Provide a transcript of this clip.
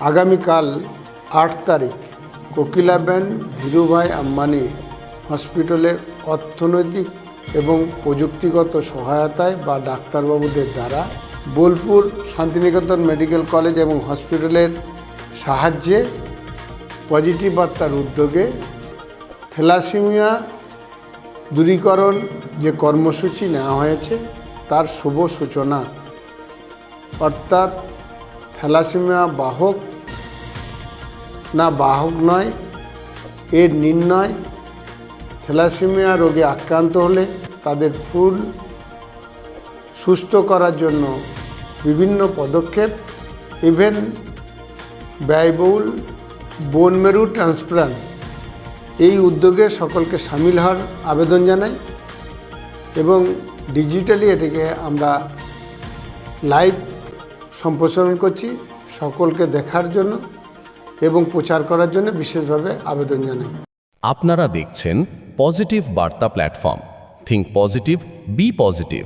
আগামীকাল আট তারিখ কোকিলাবেন, ধীরুভাই আম্বানি হসপিটালে অর্থনৈতিক এবং প্রযুক্তিগত সহায়তায় বা ডাক্তারবাবুদের দ্বারা বোলপুর শান্তিনিকেতন মেডিকেল কলেজ এবং হসপিটালের সাহায্যে পজিটিভ বার্তার উদ্যোগে থ্যালাসিমিয়া দূরীকরণ যে কর্মসূচি নেওয়া হয়েছে, তার শুভ সূচনা। অর্থাৎ থ্যালাসিমিয়া বাহক, না, বাহক নয় এর নির্ণয় থ্যালাসিমিয়া রোগে আক্রান্ত হলে তাদের ফুল সুস্থ করার জন্য বিভিন্ন পদক্ষেপ, ইভেন ব্যয়বহুল বোন মেরু ট্রান্সপ্লান্ট এই উদ্যোগে সকলকে সামিল হওয়ার আবেদন জানাই এবং ডিজিটালি এটাকে আমরা লাইভ সম্প্রসারণ করছি সকলকে দেখার জন্য এবং প্রচার করার জন্য বিশেষভাবে আবেদন জানাই। আপনারা দেখছেন পজিটিভ বার্তা platform. Think positive be positive